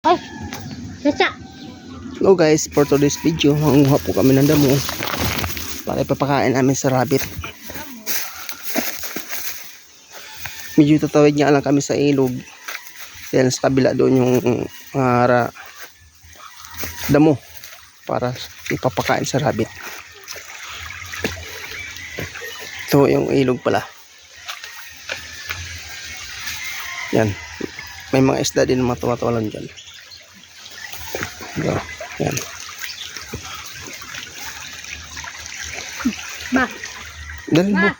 Ay, Chacha. Hello guys, for today's video, manguha po kami ng damo para ipapakain namin sa rabbit. Medyo tatawid nga lang kami sa ilog. Dahil sa kabila doon yung ra- damo para ipapakain sa rabbit. Ito yung ilog pala. Yan. May mga isda din na matawa-tawalan dyan. Yan. Yan. Ba, Dalhin mo. Ma.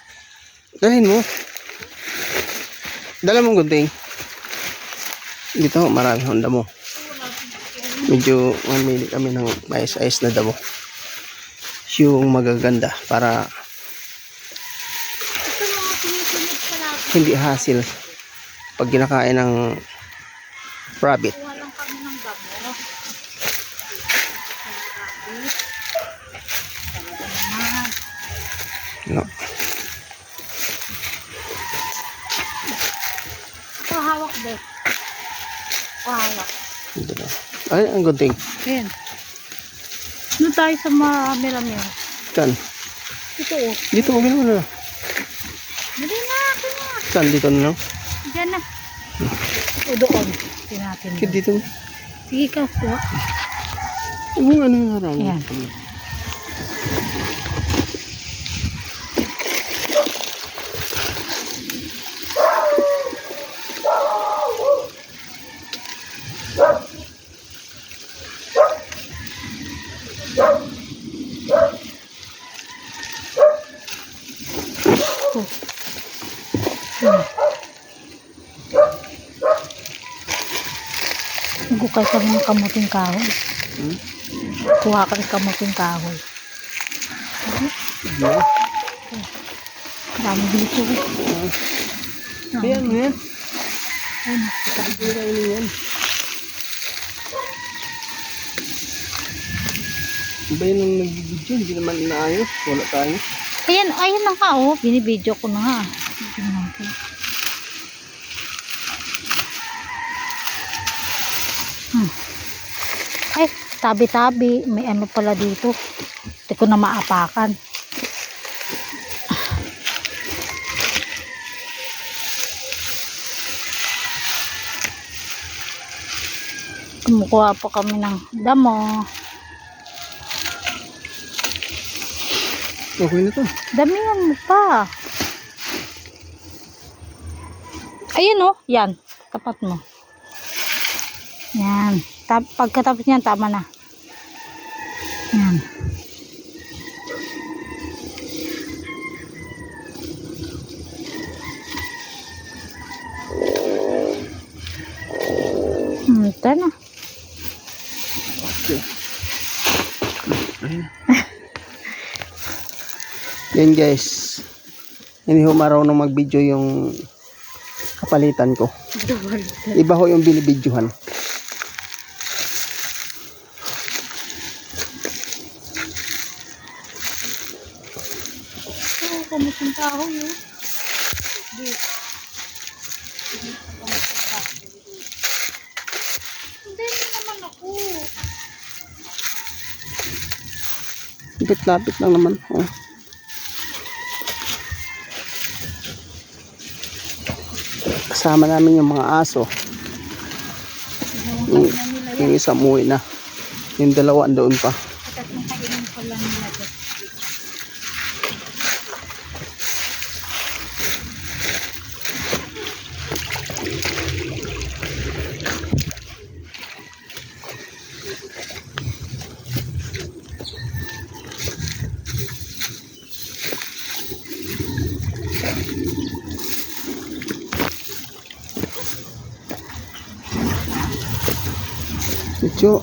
Dalhin mo. Dala mong gunting. Dito, marami ang damo. Medyo mamili kami ng mais-ayos na damo. Yung magaganda para hindi hassle pag kinakain ng rabbit. Kuha lang kami ng damo. Talaga naman. No. Ito hawak be. Ito hawak. Dito. Ay, ang gunting. Ayan. Doon tayo sa maramira-mira. Saan? Ito oh. Dito, okay naman na. Dali na, ito na. Saan? Dito na lang? Diyan na. O doon. Tingnan natin. Dito? Sige ka po. Yung ano nga raw. Ayan. Oh. Hmm. Gukay ka ng kamuting kahoy. Hmm? Kuha ka ng kamuting kahoy. Yeah. Dami dito. Ayan, ayan. Ayun. Pira ini yan. Iba yun ang nag-video, hindi naman inaayos. Wala tayo. Ayan, ayun na nga oh. Binibidyo ko na nga. Tingnan ko. Hmm. Ay, tabi-tabi. May ano pala dito. Hindi ko na maapakan. Kumukuha po kami ng damo. Okay na to. Damihan mo pa. Ayun oh, yan. Tapat mo. Yan. Tap pagkatapos niyan, tama na. Yan. Hmm, ito na. Ayun. Yan guys. Hindi ho marunong mag-video yung kapalitan ko. Iba ho yung binibidyohan. Kamuting kahoy oh. Di. Hindi naman ako. Lapit-lapit lang naman. Oh. Kasama namin yung mga aso. Yung, yung isa umuwi na. Yung dalawa doon pa. Katat ng kainan ko lang nila to. Ito.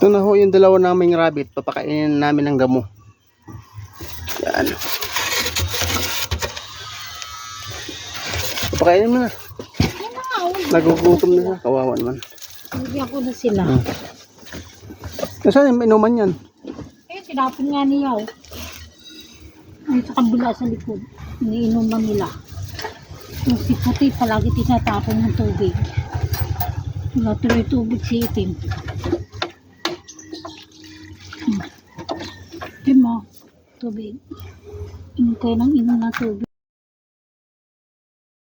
Ito na ho yung dalawa naming rabbit. Papakainin namin ng damo. Yan. Pakainin mo na. Nagugutom na siya. Kawawa naman. Bigyan ko na sila. Hmm. Saan yung inuman yan? Eh, tinapon nga niya, oh. Ay, sa kabila sa likod. Iniinuman nila. Yung si puti, palagi tinatapon ng tubig. Wala tuloy tubig si itim. Hmm. Itim mo, tubig. Kayo ng inom na tubig.